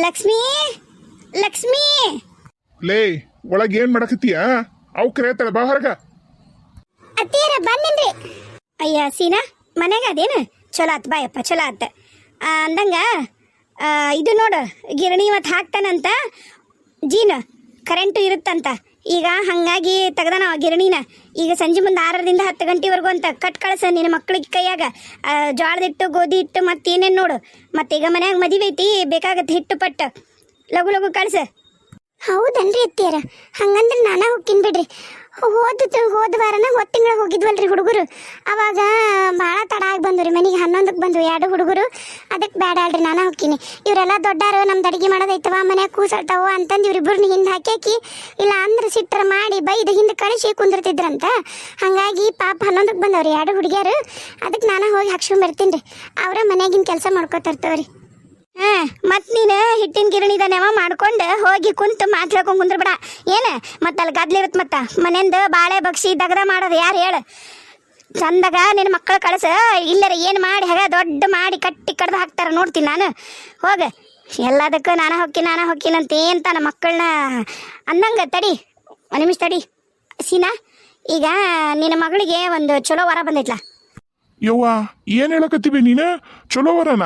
ಲಕ್ಷ್ಮಿ ಲಕ್ಷ್ಮಿ. ಲೇ ಒಳಗೆ ಏನ್ ಮಾಡಕತ್ತೀಯ? ಅವು ಕರೆಯತ್ತಾಳೆ ಬಾ ಹೊರಗ. ಅತ್ತೀರ ಬಂದಿನ್ರಿ ಅಯ್ಯ ಸೀನಾ ಮನೆಗ ಅದೇನು? ಚಲೋ ಆತ್ ಬಾಯಪ್ಪ ಚಲೋ ಆತ್. ಆ, ಅಂದಂಗ ಆ, ಇದು ನೋಡು ಗಿರಣಿ ಇವತ್ತು ಹಾಕ್ತಾನಂತ ಜೀನ್ ಕರೆಂಟು ಇರುತ್ತಂತ. ಈಗ ಹಾಗಾಗಿ ತೆಗ್ದಾನ ಗಿರಣಿನ ಈಗ ಸಂಜೆ ಮುಂದೆ ಆರರಿಂದ ಹತ್ತು ಗಂಟೆವರೆಗೂ ಅಂತ ಕಟ್ ಕಳ್ಸ ನಿನ್ನ ಮಕ್ಳಿಗೆ ಕೈಯಾಗ. ಜ್ವಾಳದ ಹಿಟ್ಟು, ಗೋಧಿ ಹಿಟ್ಟು ಮತ್ತೆ ಏನೇನು ನೋಡು. ಮತ್ತೆ ಈಗ ಮನ್ಯಾಗ ಮದುವೆ ಐತಿ ಬೇಕಾಗತ್ತೆ ಹಿಟ್ಟು ಪಟ್ಟು. ಲಘು ಲಘು ಕಳ್ಸ. ಹೌದನ್ರಿ ಅತ್ತಿಯರ. ಹಂಗಂದ್ರೆ ನಾನಾ ಹೋಗ್ತೀನಿ ಬಿಡ್ರಿ. ಹೋದ ಹೋದ ವಾರನ ಹೋದ ತಿಂಗಳ ಹೋಗಿದ್ವಲ್ರಿ ಹುಡುಗರು. ಅವಾಗ ಭಾಳ ತಡ ಆಗಿ ಬಂದ್ರಿ ಮನೆಗೆ. ಹನ್ನೊಂದಕ್ಕೆ ಬಂದ್ವಿ ಎರಡು ಹುಡುಗರು. ಅದಕ್ಕೆ ಬೇಡ ಅಲ್ರಿ ನಾನು ಹೋಗ್ತೀನಿ ಇವರೆಲ್ಲ ದೊಡ್ಡಾರು, ನಮ್ದು ಅಡಿಗೆ ಮಾಡೋದೈತವ, ಮನ್ಯಾಗ ಕೂಸಳ್ತಾವ ಅಂತಂದು ಇವ್ರಿಬ್ಬರನ್ನ ಹಿಂದೆ ಹಾಕ್ಯಾಕಿ, ಇಲ್ಲ ಅಂದ್ರೆ ಸಿಟ್ಟರ ಮಾಡಿ ಬೈದು ಹಿಂದೆ ಕಳಿಸಿ ಕುಂದಿರ್ತಿದ್ರಂತ. ಹಾಗಾಗಿ ಪಾಪ ಹನ್ನೊಂದಕ್ಕೆ ಬಂದವ್ರಿ ಎರಡು ಹುಡುಗಿಯರು. ಅದಕ್ಕೆ ನಾನು ಹೋಗಿ ಹಾಕ್ಸ್ಕೊಂಡ್ ಬರ್ತೀನಿ ರೀ ಅವರ ಮನೆಗಿನ ಕೆಲಸ ಮಾಡ್ಕೊತಿರ್ತವ್ರಿ ಮತ್ ನೀನು ಹಿಟ್ಟಿನ ಗಿರಣಿದನೆವ ಮಾಡ್ಕೊಂಡು ಹೋಗಿ ಕುಂತು ಮಾತಾಡ್ಕೊಂಡು ಕುಂದ್ರಬೇಡ. ಕುಂದ್ರ ಬಿಡ ಏನ? ಮತ್ ಅಲ್ಲಿ ಗದ್ಲಿ ಇರತ್ ಮತ್ತ. ಮನೆಯಿಂದ ಬಾಳೆ ಬಕ್ಷಿ ದಗದ ಮಾಡೋದು ಯಾರು ಹೇಳು? ಚಂದಾಗ ನಿನ್ನ ಮಕ್ಕಳು ಕಳಸ. ಇಲ್ಲರ ಏನು ಮಾಡಿ ಹೇಗ ದೊಡ್ಡ ಮಾಡಿ ಕಟ್ಟಿ ಕಡ್ದು ಹಾಕ್ತಾರ ನೋಡ್ತೀನಿ ನಾನು. ಹೋಗ. ಎಲ್ಲದಕ್ಕೂ ನಾನು ಹೊಕ್ಕಿನ ನಾನು ಹೊಕ್ಕಿನಂತ ಏನ್ ತಾನ ಮಕ್ಕಳನ್ನ ಅಂದಂಗ ತಡಿ. ನಿಮಿಷ ತಡಿ. ಸೀನಾ, ಈಗ ನಿನ್ನ ಮಗಳಿಗೆ ಒಂದು ಚಲೋ ವರ ಬಂದೈತ್ಲಾ? ಯವ್ವ, ಏನ್ ಹೇಳಕತ್ತೀವಿ ನೀನು? ಚಲೋ ವರನ.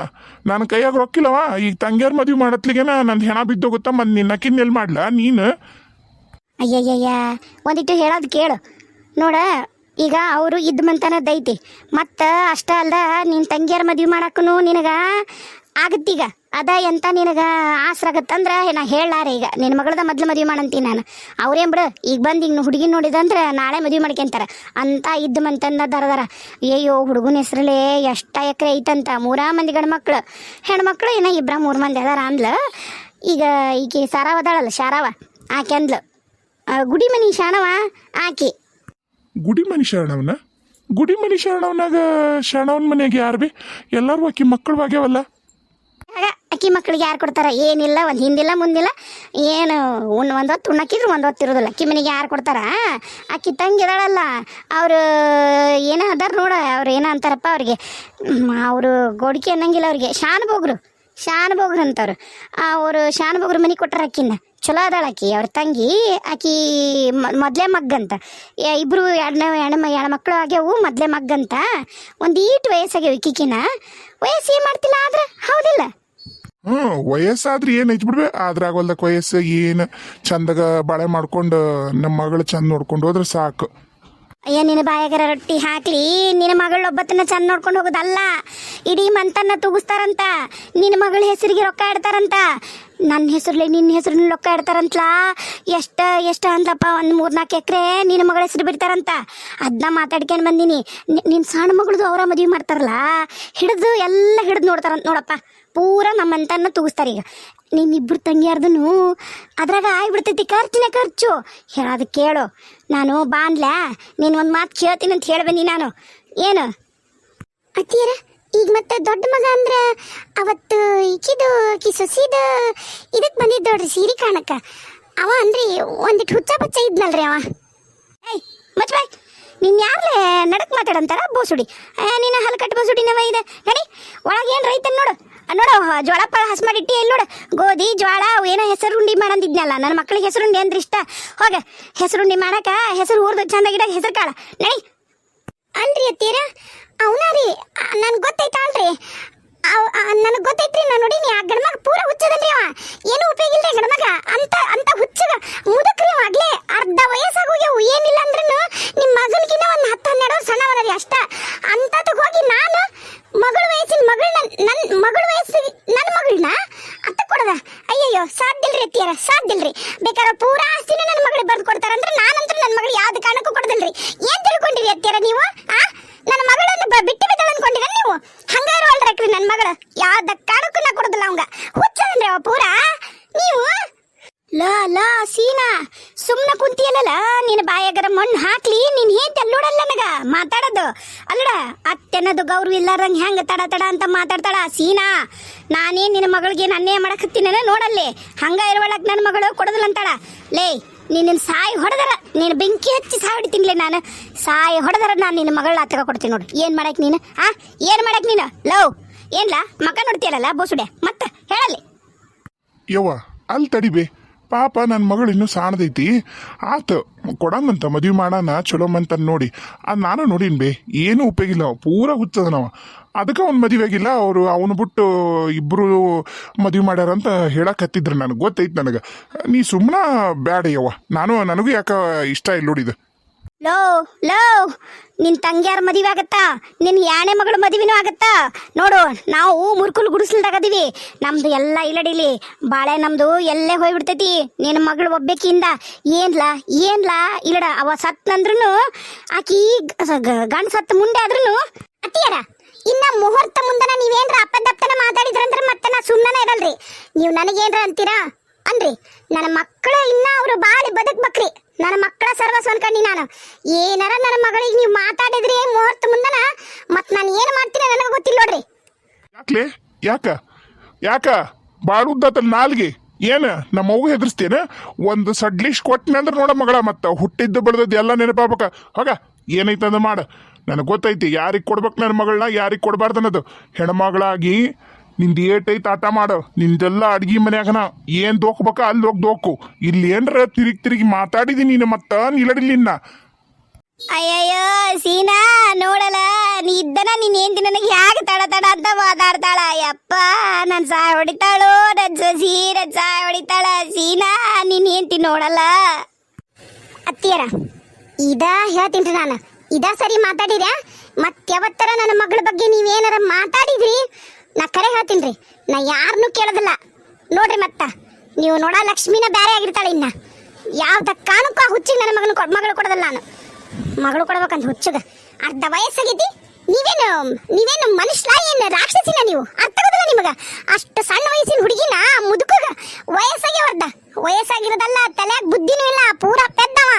ನನ್ನ ಕೈಯಾಗ ರೊಕ್ಕಿಲ್ಲವ ಈಗ ತಂಗ್ಯಾರ ಮದ್ವಿ ಮಾಡತ್ಲಿಗೆನ ನಂದು ಹೆಣ ಬಿದ್ದೋಗುತ್ತ ಮತ್ ನಿನ್ನ ಎಲ್ಲಿ ಮಾಡ್ಲಾ ನೀನು? ಅಯ್ಯಯ್ಯಯ್ಯ, ಒಂದಿಟ್ಟು ಹೇಳೋದು ಕೇಳು. ನೋಡ, ಈಗ ಅವರು ಇದ್ದ ಮಂತನದೈತಿ ಮತ್ತು ಅಷ್ಟ ಅಲ್ದ ನಿನ್ನ ತಂಗಿಯರ ಮದುವೆ ಮಾಡಕ್ಕೂ ನಿನಗ ಆಗತ್ತೀಗ ಅದ ಎಂತ ನಿನಗ ಆಸ್ರಾಗತ್ತಂದ್ರ ನಾ ಹೇಳಾರ ಈಗ. ನಿನ್ನ ಮಗಳದ ಮೊದ್ಲು ಮದುವೆ ಮಾಡಂತೀನಿ ನಾನು. ಅವ್ರೇನ್ ಬಿಡು, ಈಗ ಬಂದು ಈಗ ಹುಡುಗಿ ನೋಡಿದಂದ್ರೆ ನಾಳೆ ಮದುವೆ ಮಾಡ್ಕೊಂತಾರ ಅಂತ ಇದ್ದ ಮಂತಂದ ದರದರ ಅಯ್ಯೋ ಹುಡುಗನ ಹೆಸ್ರಲ್ಲೇ ಎಷ್ಟ ಎಕರೆ ಐತಂತ. ಮೂರಾ ಮಂದಿ ಗಂಡ್ಮಕ್ಳು ಹೆಣ್ಮಕ್ಳು ಏನ ಇಬ್ರ ಮೂರು ಮಂದಿ ಅದಾರ ಅಂದ್ಲ. ಈಗ ಈಕೆ ಸಾರಾವ ಅದಾಳಲ್ಲ, ಶಾರಾವ. ಆಕೆ ಅಂದ್ಲು. ಗುಡಿ ಮನಿ ಶಾಣವ, ಆಕಿ. ಗುಡಿ ಮನಿ ಶರಣವನ? ಗುಡಿ ಮನಿ ಶರಣವನಾಗ ಶರಣವನ ಮನೆಯಾಗ ಯಾರು ಬಿ? ಎಲ್ಲರೂ ಆಕಿ ಮಕ್ಕಳು ಆಗ್ಯಾವಲ್ಲ. ಆಗ ಅಕ್ಕಿ ಮಕ್ಕಳಿಗೆ ಯಾರು ಕೊಡ್ತಾರೆ? ಏನಿಲ್ಲ, ಒಂದು ಹಿಂದಿಲ್ಲ, ಮುಂದಿಲ್ಲ. ಏನು ಉಣ್ಣು ಒಂದು ಹೊತ್ತು ಉಣ್ಣಕ್ಕಿದ್ರು ಒಂದು ಹೊತ್ತು ಇರೋದಿಲ್ಲ. ಅಕ್ಕಿ ಮನೆಗೆ ಯಾರು ಕೊಡ್ತಾರ? ಅಕ್ಕಿ ತಂಗಿ ಇದಾಳಲ್ಲ ಅವರು ಏನೋ ಅದಾರ ನೋಡ, ಅವ್ರು ಏನೋ ಅಂತಾರಪ್ಪ ಅವ್ರಿಗೆ. ಅವರು ಗೋಡಿಕೆ ಅನ್ನಂಗಿಲ್ಲ ಅವ್ರಿಗೆ. ಶಾನುಭೋಗ್ರು ಶಾನುಭೋಗ್ರು ಅಂತವ್ರು. ಅವರು ಶಾನುಭೋಗ್ರು ಮನೆ ಕೊಟ್ಟಾರ ಅಕ್ಕಿನ. ಚಲೋ ಅದಾಳ ಆಕಿ ಅವ್ರ ತಂಗಿ ಆಕಿ ಮೊದಲೇ ಮಗ್ ಮಗ್ಗಂತ ಇಬ್ಬರು ಎರಡನೇ ಹೆಣ್ಣು ಎರಡು ಮಕ್ಕಳು ಆಗ್ಯಾವು, ಮೊದಲೇ ಮಗ್ಗಂತ ಒಂದು ಈಟು ವಯಸ್ಸಾಗ್ಯಾವ ಇಕ್ಕಿಕಿನ. ವಯಸ್ಸು ಏನು ಮಾಡ್ತಿಲ್ಲ ಆದ್ರೆ? ಹೌದಿಲ್ಲ. ಹ್ಞೂ ವಯಸ್ಸಾದ್ರೆ ಏನು ಐತಿ ಬಿಡ್ಬೆ? ಆದ್ರಾಗಲ್ದಕ್ಕೆ ವಯಸ್ಸು ಏನು ಚಂದಗ ಬಾಳೆ ಮಾಡ್ಕೊಂಡು ನಮ್ಮ ಮಗಳು ಚಂದ ನೋಡ್ಕೊಂಡು ಹೋದ್ರೆ ಸಾಕು. ಅಯ್ಯ, ನಿನ್ನ ಬಾಯಾಗರ ರೊಟ್ಟಿ ಹಾಕ್ಲಿ. ನಿನ್ನ ಮಗಳೊಬ್ಬತ್ತನ್ನ ಚಂದ ನೋಡ್ಕೊಂಡು ಹೋಗೋದಲ್ಲ. ಇಡೀ ಮಂತನ್ನ ತೂಗಿಸ್ತಾರಂತ. ನಿನ್ನ ಮಗಳ ಹೆಸರಿಗೆ ರೊಕ್ಕ ಇಡ್ತಾರಂತ ನನ್ನ ಹೆಸರಲ್ಲಿ ನಿನ್ನ ಹೆಸರು ರೊಕ್ಕ ಇಡ್ತಾರಂತಲಾ ಎಷ್ಟ ಎಷ್ಟ ಅಂದ್ಲಪ್ಪ ಒಂದು ಮೂರ್ನಾಲ್ಕು ಎಕರೆ ನಿನ್ನ ಮಗಳ ಹೆಸರು ಬಿಡ್ತಾರಂತ. ಅದನ್ನ ಮಾತಾಡ್ಕೊಂಡು ಬಂದೀನಿ. ನಿನ್ನ ಸಣ್ಣ ಮಗಳದು ಅವರ ಮದುವೆ ಮಾಡ್ತಾರಲ್ಲ, ಹಿಡಿದು ಎಲ್ಲ ಹಿಡಿದು ನೋಡ್ತಾರಂತ ನೋಡಪ್ಪ. ಪೂರ ನಮ್ಮಂತನ್ನ ತೂಗಿಸ್ತಾರೆ ಈಗ. ನಿನ್ನಿಬ್ರು ತಂಗಿಯಾರ್ದನು ಅದ್ರಾಗ ಆಗ್ಬಿಡ್ತೈತಿ ಖರ್ಚಿನ ಖರ್ಚು. ಹೇಳೋದು ಕೇಳು. ನಾನು ಬಾನ್ಲ ನೀನು ಒಂದು ಮಾತು ಕೇಳ್ತೀನಿ ಅಂತ ಹೇಳಿ ಬಂದಿ ನಾನು. ಏನು? ಅತ್ತಿಯರ? ಈಗ ಮತ್ತೆ ದೊಡ್ಡ ಮಗ ಅಂದ್ರೆ ಅವತ್ತು ಈಕಿದು ಆಕಿ ಇದಕ್ಕೆ ಬಂದಿದ್ದ ನೋಡ್ರಿ ಸೀರೆ ಕಾಣಕ್ಕ. ಅವ ಅಂದ್ರಿ ಒಂದಿಟ್ಟು ಹುಚ್ಚ ಪಚ್ಚ ಇದ್ನಲ್ರಿ ಅವ. ಏಯ್ ಮಚ್ ಬಾಯ್ ಯಾರ್ಲೇ ನಡಕ್ ಮಾತಾಡಂತಾರ? ಬೋಸುಡಿ ನೀನು ಹಲ್ ಕಟ್ ಬೋಸುಡಿ ನವ ಇದೆ. ನಡಿ ಒಳಗೆ ಏನು ರೈತನ್ ನೋಡು. ನೋಡು ಜೋಳ ಪಳ ಹಸ್ ಮಾಡಿಟ್ಟಿ ಎಲ್ಲಿ ನೋಡು. ಗೋಧಿ, ಜ್ವಾಳ, ಅವು ಏನೋ ಹೆಸರುಂಡಿ ಮಾಡಂದಿದ್ನಲ್ಲ. ನನ್ನ ಮಕ್ಳಿಗೆ ಹೆಸರುಂಡಿ ಅಂದ್ರೆ ಇಷ್ಟ. ಹೋಗ, ಹೆಸರುಂಡಿ ಮಾಡಕ ಹೆಸರು ಊರ್ದು ಚಂದಾಗಿಡ ಹೆಸರು ಕಾಳ. ನಡಿ. ಅಲ್ರಿ ಅತ್ತೀರ ಅವನ ರೀ? ನನ್ಗೆ ಗೊತ್ತೈತ ಅಲ್ರಿ. ನನಗೆ ಗೊತ್ತೈತ್ರಿ, ನಾನು ನೋಡೀನಿ. ಆ ಗಂಡ್ಮಗ ಪೂರ ಹುಚ್ಚದಲ್ರಿ ಅವ. ಏನು ಉಪಯೋಗ ಇಲ್ರಿ ಗಂಡ್ಮಗ ಅಂತ ಅಂತ ಹುಚ್ಚಗ ಮುದಕ್ರಿ ಅವ ಆಗ್ಲೇ ಅರ್ಧ ವಯಸ್ಸಾಗೋಗ್ಯವು ಏನಿಲ್ಲ ಅಂದ್ರೂ ನಿಮ್ಮ ಮಗನಿಗಿನ್ನ ಒಂದು ಹತ್ತು ಹನ್ನೆರಡು ವರ್ಷ ಸಣ್ಣವನರಿ ಅಷ್ಟ ಅಂತದಕ್ಕೆ ಹೋಗಿ ನಾನು ಮಗಳ ವಯಸ್ಸಿನ ಮಗಳನ್ನ ನನ್ನ ಮಗಳ ವಯಸ್ಸಿಗೆ ನನ್ನ ಮಗಳನ್ನ ಅತ್ತ ಕೊಡದ ಅಯ್ಯಯ್ಯೋ ಸಾಧ್ಯಲ್ರಿ ಅತ್ತಿಯರ ಸಾಧ್ಯಲ್ರಿ ಬೇಕಾದ್ರೆ ಪೂರಾ ಆಸ್ತಿನ ನನ್ನ ಮಗಳಿಗೆ ಬರ್ದು ಕೊಡ್ತಾರಂದ್ರೆ ನಾನಂತೂ ನನ್ನ ಮಗಳು ಯಾವ್ದು ಕಾರಣಕ್ಕೂ ಕೊಡದಲ್ರಿ ಏನ್ ತಿಳ್ಕೊಂಡಿರಿ ಅತ್ತಿಯರ ನೀವು ಆ ನನ್ನ ಮಗಳನ್ನು ಬ- ಬಿಟ್ಟು ಬಿದ್ದಳು ಅನ್ಕೊಂಡಿರ ನೀವು ಹಂಗ ಇರುವಲ್ರಿ ನನ್ನ ಮಗಳು ಯಾವ್ದ ಕಾರಣಕ್ಕೂ ನಾ ಕೊಡೋದಿಲ್ಲ ಅವಂಗ ಹುಚ್ಚದನ್ರಿ ಅವ ಪೂರಾ ನೀವು ಲಾ ಲಾ ಸೀನಾ ಸುಮ್ಮನೆ ಕುಂತಿಯಲ್ಲ ನಿನ್ನ ಬಾಯಾಗರ ಹಾಕ್ಲಿ ನೀನ್ ಹೇಂತ ನೋಡಲ್ಲ ನನಗ? ಮಾತಾಡೋದು. ಅಲ್ಲಡ, ಅತ್ತೆನದು ಗೌರವ ಇಲ್ಲಾರಂಗೆ ಹೆಂಗ ತಡ ತಡ ಅಂತ ಮಾತಾಡ್ತಾಳ ಸೀನಾ. ನಾನೇ ನಿನ್ನ ಮಗಳಿಗೆ ನನ್ನೇ ಮಾಡಕತ್ತೀನ ನೋಡಲ್ಲಿ. ಹಂಗ ಇರುವಳಕ್ ನನ್ನ ಮಗಳು ಕೊಡೋದಿಲ್ಲ ಅಂತಾಳ. ಲೇ, ನಿನ್ನ ಸಾಯಿ ಹೊಡೆದರ, ನೀನು ಬೆಂಕಿ ಹಚ್ಚಿ ಸಾಯಿ ಹೊಡಿತೀನಿಲೆ ನಾನು. ಸಾಯಿ ಹೊಡೆದರ ನಾನು ನಿನ್ನ ಮಗಳ ತಗ ಕೊಡ್ತೀನಿ ನೋಡು. ಏನ್ ಮಾಡಕ್ ನೀನು? ಆ, ಏನ್ ಮಾಡಕ್ ನೀನು? ಲವ್ ಏನ್ಲಾ, ಮಕ ನೋಡ್ತೀಯಲ್ಲ ಬೋಸುಡೆ? ಮತ್ತೆ, ಹೇಳಲ್ಲಿ. ಯವ್ವ, ಅಲ್ಲಿ ತಡಿಬೇ ಪಾಪ ನನ್ನ ಮಗಳು ಇನ್ನೂ ಸಾಣದೈತಿ. ಆತ, ಕೊಡಂಗಂತ ಮದುವೆ ಮಾಡೋಣ ಚಲೋ ಮಂತ ನೋಡಿ. ಅದು ನಾನು ನೋಡೀನಿ ಬೇ, ಏನು ಉಪಯೋಗಿಲ್ಲ ಪೂರ ಹುಚ್ಚದ ಅದಕ್ಕೆ ಅವ್ನು ಮದುವೆ ಆಗಿಲ್ಲ, ಅವರು ಅವನು ಬಿಟ್ಟು ಇಬ್ಬರು ಮದುವೆ ಮಾಡ್ಯಾರಂತ ಹೇಳಕತ್ತಿದ್ರು ನನಗೆ. ಗೊತ್ತೈತೆ ನನಗೆ. ನೀ ಸುಮ್ಮನೆ ಬ್ಯಾಡ ಯವ್ವ ನಾನು, ನನಗೂ ಯಾಕೆ ಇಷ್ಟ ಇಲ್ಲ ನೋಡಿದ ಲೋ ಲೋ, ನಿನ್ ತಂಗಿಯಾರ ಮದುವೆ ಆಗತ್ತಾ? ನಿನ್ ಯಾಣೆ ಮಗಳ ಮದುವೆನೂ ಆಗತ್ತಾ? ನೋಡು, ನಾವು ಮುರ್ಕುಲ್ ಗುಡಿಸ್ಲ್ದಾಗದೀವಿ ನಮ್ದು ಎಲ್ಲ ಇಲ್ಲಡಿಲಿ ಬಾಳೆ ನಮ್ದು ಎಲ್ಲೇ ಹೋಗ್ಬಿಡ್ತೈತಿ. ನಿನ್ನ ಮಗಳು ಒಬ್ಬಾಕಿಯಿಂದ, ಏನ್ಲಾ ಏನ್ಲಾ? ಇಲ್ಲಡ, ಅವ ಸತ್ನಂದ್ರೂ ಆಕಿ ಗಂಡ ಸತ್ ಮುಂದೆ ಆದ್ರೂ ಅತ್ತಿಯರ, ಇನ್ನ ಮುಹೂರ್ತ ಮುಂದನ ನೀವೇನ್ರ ಅಪ್ಪದಪ್ಪನ ಮಾತಾಡಿದ್ರಂದ್ರೆ ಮತ್ತೆ ನಾ ಸುಮ್ಮನೆ ಇರಲ್ರಿ. ನೀವು ನನಗೇನ್ರ ಅಂತೀರಾ? ಅನ್ರಿ ನನ್ನ ಮಕ್ಕಳ ಇನ್ನ ಅವರು ಬಾಳಿ ಬದುಕ್ಬೇಕ್ರಿ. ನನ್ನ ಮಕ್ಕಳ ಸರ್ವಸ್ವ ಅನ್ಕಂಡಿ ನಾನು. ಏನಾರ ನನ್ನ ಮಗಳಿಗೆ ನೀವು ಮಾತಾಡಿದ್ರಿ ಮುಹೂರ್ತ ಮುಂದನ? ಮತ್ ನಾನು ಏನು ಮಾಡ್ತೀನಿ ನನಗೆ ಗೊತ್ತಿಲ್ಲ ನೋಡ್ರಿ. ಯಾಕ್ಲೆ? ಯಾಕ? ಯಾಕ? ಬಾಡುದ್ದತಲ್ ನಾಲ್ಗೆ. ಏನ? ನಮ್ಮ ಮಗು ಹೆದರ್ಸ್ತೇನ ಒಂದು ಸಡ್ಲಿಶ್ ಕೊಟ್ಟನೆ ಅಂದ್ರೆ ನೋಡ ಮಗಳ, ಮತ್ತ ಹುಟ್ಟಿದ್ದು ಬೆಳೆದದ್ದು ಎಲ್ಲ ನೆನಪಾಬೇಕ ಹೋಗ ಏನೈತಂದ ಮಾಡ. ನನಗೆ ಗೊತ್ತೈತಿ, ಯಾರಿಗೆ ಕೊಡ್ಬೇಕು ನನ್ನ ಮಗಳನ್ನ ಯಾರಿಗೆ ಕೊಡಬಾರ್ದು ಅನ್ನೋದು. ಹೆಣ್ಮಗಳಾಗಿ ನಿಂದು ಏಟೈತೆ ಆಟ ಮಾಡು. ನಿಂದೆಲ್ಲ ಅಡ್ಗಿ ಮನ್ಯಾಗನ ಏನ್ ದೋಕ್ಬೇಕ ಅಲ್ಲಿ ಹೋಗಿ ದೋಕು. ಇಲ್ಲಿ ಏನ್ರ ತಿರುಗಿ ತಿರುಗಿ ಮಾತಾಡಿದಿ ನೀನು ಮತ್ತ ನಿಲ್ಲಡಿಲ್ಲ ಇನ್ನ ಅಯ್ಯಯ್ಯೋ ಸೀನಾ ನೋಡಲ್ಲ ನೀ ಇದ್ದನ ನೀನ್ ಏನ್ತಿ ನನಗೆ ಹ್ಯಾಗ ತಡ ತಡ ಅಂತ ಮಾತಾಡ್ತಾಳ. ಯಪ್ಪ ನನ್ ಸಾಯ ಹೊಡಿತಾಳು ನನ್ ಸೀರ ಸಾಯ ಹೊಡಿತಾಳ. ಸೀನಾ ನೀನ್ ಏನ್ತಿ ನೋಡಲ್ಲ. ಅತ್ತಿಯರ ಇದ ಹೇಳ್ತೀನಿ ನಾನು. ಇದ ಸರಿ ಮಾತಾಡಿರ ಮತ್ತೆ ಯಾವತ್ತರ ನನ್ನ ಮಗಳ ಬಗ್ಗೆ ನೀವೇನಾರ ಮಾತಾಡಿದ್ರಿ? ನಾ ಕರೆ ಹೇಳ್ತೀನಿ ನಾ ಯಾರನ್ನೂ ಕೇಳೋದಿಲ್ಲ. ನೋಡ್ರಿ ಮತ್ತ. ನೀವು ನೋಡ ಲಕ್ಷ್ಮಿನ ಬೇರೆ ಆಗಿರ್ತಾಳೆ ಇನ್ನ. ಯಾವ್ದ ಕಾರಣಕ್ಕೂ ಆ ಹುಚ್ಚಿಗೆ ನನ್ನ ಮಗನ ಮಗಳು ಕೊಡೋದಿಲ್ಲ ನಾನು. ಮಗಳು ಕೊಡ್ಬೇಕಂತ ಹುಚ್ಚಗ ಅರ್ಧ ವಯಸ್ಸಾಗೈತಿ. ನೀವೇನು ನೀವೇನು ಮನುಷ್ಯ ಏನು ರಾಕ್ಷಸಿನ ನೀವು? ಅರ್ಥ ಆಗೋದಿಲ್ಲ ನಿಮಗ. ಅಷ್ಟು ಸಣ್ಣ ವಯಸ್ಸಿನ ಹುಡುಗಿನ ಮುದುಕಗ? ವಯಸ್ಸಾಗಿ ಅರ್ಧ. ವಯಸ್ಸಾಗಿರೋದಲ್ಲ ತಲೆಯಾಗ ಬುದ್ಧಿನೂ ಇಲ್ಲ ಪೂರ ಪೆದ್ದವ.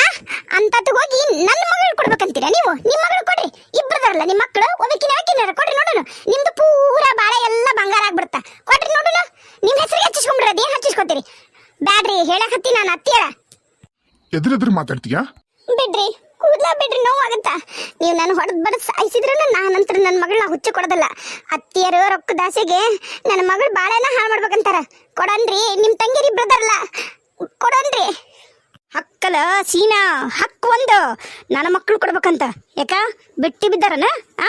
ಆ ಅಂತದ್ದು ಹೋಗಿ ನನ್ನ ಮಗಳು ಕೊಡ್ಬೇಕಂತೀರಾ ನೀವು? ನಿಮ್ಮ ಮಗಳು ಕೊಡ್ರಿ. ಇಬ್ಬರದಾರಲ್ಲ ನಿಮ್ಮ ಮಕ್ಕಳು ಒಬ್ಬಕಿನ ಹಾಕಿನಾರ ಕೊಡ್ರಿ ನೋಡೋಣ ನಿಮ್ದು ಪೂರ ಬಾಳೆ ಎಲ್ಲ ಬಂಗಾರ ಆಗ್ಬಿಡ್ತ. ಕೊಡ್ರಿ ನೋಡೋಣ ನಿಮ್ ಹೆಸರಿಗೆ ಹಚ್ಚಿಸ್ಕೊಂಡ್ಬಿಡ್ರಿ ಅದೇನ್ ಹಚ್ಚಿಸ್ಕೊತೀರಿ? ಬ್ಯಾಡ್ರಿ ಹೇಳಕತ್ತಿ ನಾನು ಅತ್ತಿಯರ ಎದುರೆದುರು ಮಾತಾಡ್ತೀಯಾ? ಬಿಡ್ರಿ. ಕೂದ್ಲ ಬಿಡ್ರಿ ನೋವಾಗತ್ತ? ನೀವು ನಾನು ಹೊಡೆದ್ ಬಡ ಸಾಯಿಸಿದ್ರು ನಾನಂತರ ನನ್ನ ಮಗಳನ್ನ ಹುಚ್ಚು ಕೊಡೋದಲ್ಲ. ಅತ್ತಿಯರ ರೊಕ್ಕ ದಾಸೆಗೆ ನನ್ನ ಮಗಳು ಬಾಳೆನ ಹಾಳು ಮಾಡ್ಬೇಕಂತಾರ. ಕೊಡನ್ರಿ, ನಿಮ್ ತಂಗಿರಿ ಬ್ರದರ್ಲ. ಕೊಡನ್ರಿ. ಹಕ್ಕಲ, ಸೀನಾ, ಹಕ್ಕು ಒಂದು. ನನ್ನ ಮಕ್ಕಳು ಕೊಡ್ಬೇಕಂತ. ಯಾಕ? ಬಿಟ್ಟಿ ಬಿದ್ದಾರನ? ಆ?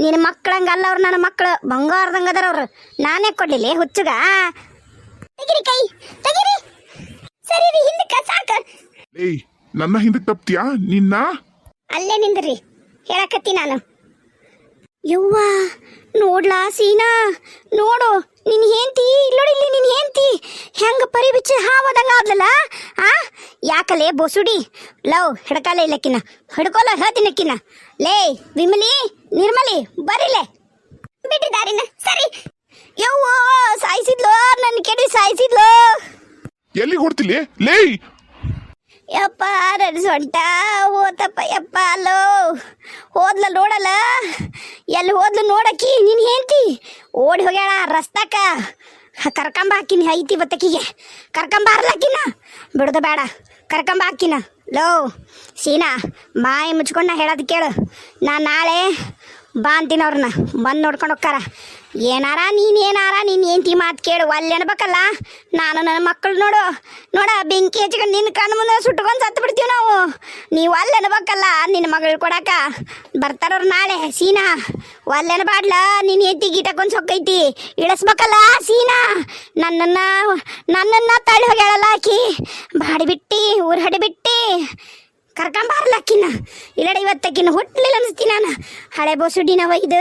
ನಿನ್ನ ಮಕ್ಕಳಂಗಲ್ಲ ಅವ್ರು ನನ್ನ ಮಕ್ಕಳು ಬಂಗಾರದಂಗ ಅದಾರ ಅವ್ರು. ನಾನೇ ಕೊಡ್ಲಿಲ್ಲ ಹುಚ್ಚುಗ. ತೆಗಿರಿ ಕೈ. ತೆಗಿರಿ. ಸರಿ ರೀ, ಹಿಂದಕ್ಕೆ ಸಾಕು. ನನ್ನ ಹಿಂದಕ್ಕೆ ತಪ್ತೀಯಾ? ನಿನ್ನ? ಅಲ್ಲೇ ನಿಂದ್ರಿ. ಹೇಳಕತ್ತಿ ನಾನು. ಯವ್ವ ನೋಡ್ಲಾ ಸೀನಾ? ನೋಡು ನಿನ್ ಹೇಂತಿ ಇಲ್ಲೋಡಿಲ್ಲಿ ನಿನ್ ಹೇಂತಿ ಹೆಂಗ ಪರಿ ಬಿಚ್ಚಿ ಹಾವದಂಗ ಆದ್ಲಲ್ಲ ಆ? ಯಾಕಲೇ ಬೋಸುಡಿ? ಲವ್ ಹಿಡ್ಕಲ್ಲ ಇಲ್ಲಕ್ಕಿನ ಹಿಡ್ಕೊಲ್ಲ ಹೇಳ್ತೀನಕ್ಕಿನ ಲೇ ವಿಮಲಿ ನಿರ್ಮಲಿ ಬರಿಲೆ. ಬಿಟ್ಟು ದಾರಿನ ಸರಿ. ಯವ್ವ ಸಾಯಿಸಿದ್ಲು ನನ್ನ ಕೆಡಿ ಸಾಯಿಸಿದ್ಲು? ಎಲ್ಲಿ ಹೊಡ್ತಿಲಿ? ಲೇಯ್ ಯಪ್ಪ ನನ್ನ ಸೊಂಟ ಹೋತಪ್ಪ, ಯಪ್ಪ, ಅಲ್ಲೋ. ಹೋದ್ಲ ನೋಡಲ್ಲ? ಎಲ್ಲಿ ಹೋದ್ಲು ನೋಡಕ್ಕಿ? ನೀನು ಹೇಳ್ತಿ ಓಡಿ ಹೋಗ್ಯಾಳ ರಸ್ತಾಕ. ಕರ್ಕಂಬ ಹಾಕಿನಿ ಐತಿ ಬತ್ತಕಿಗೆ. ಕರ್ಕಂಬ ಹರ್ಲಾಕಿನ ಬಿಡೋದು ಬೇಡ. ಕರ್ಕಂಬ ಹಾಕಿನ. ಲೋ, ಸೀನಾ, ಮಾಯ ಮುಚ್ಕೊಂಡು ನಾ ಹೇಳೋದು ಕೇಳು. ನಾ ನಾಳೆ ಬಾ ಅಂತೀನಿ ಅವ್ರನ್ನ. ಬಂದು ನೋಡ್ಕೊಂಡು ಹೋಗ್ತಾರ ಏನಾರ ನೀನು ಏನಾರ ನೀನು ಏಂತಿ ಮಾತು ಕೇಳು, ಅಲ್ಲಿ ನಾನು ನನ್ನ ಮಕ್ಕಳು ನೋಡು. ನೋಡ, ಬೆಂಕಿ ಹಚ್ಕೊಂಡು ನಿನ್ನ ಕಣ್ಣು ಮುಂದೆ ಸುಟ್ಕೊಂಡು ಸತ್ತು ಬಿಡ್ತೀವಿ ನಾವು. ನೀವು ಅಲ್ಲಿ ಅನ್ಬೇಕಲ್ಲ ನಿನ್ನ ಮಗಳು ಕೊಡಕ. ಬರ್ತಾರವ್ರು ನಾಳೆ, ಸೀನಾ. ಒಲ್ಲೆ ಅನ್ಬಾಡ್ಲ ನೀನು ಎತ್ತಿ ಗೀಟಕ್ಕೊಂದು ಸೊಕ್ಕೈತಿ. ಇಳಿಸ್ಬೇಕಲ್ಲ, ಸೀನಾ. ನನ್ನನ್ನು ನನ್ನನ್ನು ತಳ್ಳಿ ಹೋಗ್ಯಾಳಲ್ಲ ಆಕಿ. ಬಾಡಿಬಿಟ್ಟು ಊರು ಹಡಿ ಇಲ್ಲ ಇಲ್ಲಡ ಇವತ್ತಕ್ಕಿನ ಹುಟ್ಲಿಲ್ಲ ಅನಿಸ್ತೀನಿ ನಾನು. ಹಳೆ ಬೋಸುಡಿನವ ಇದು.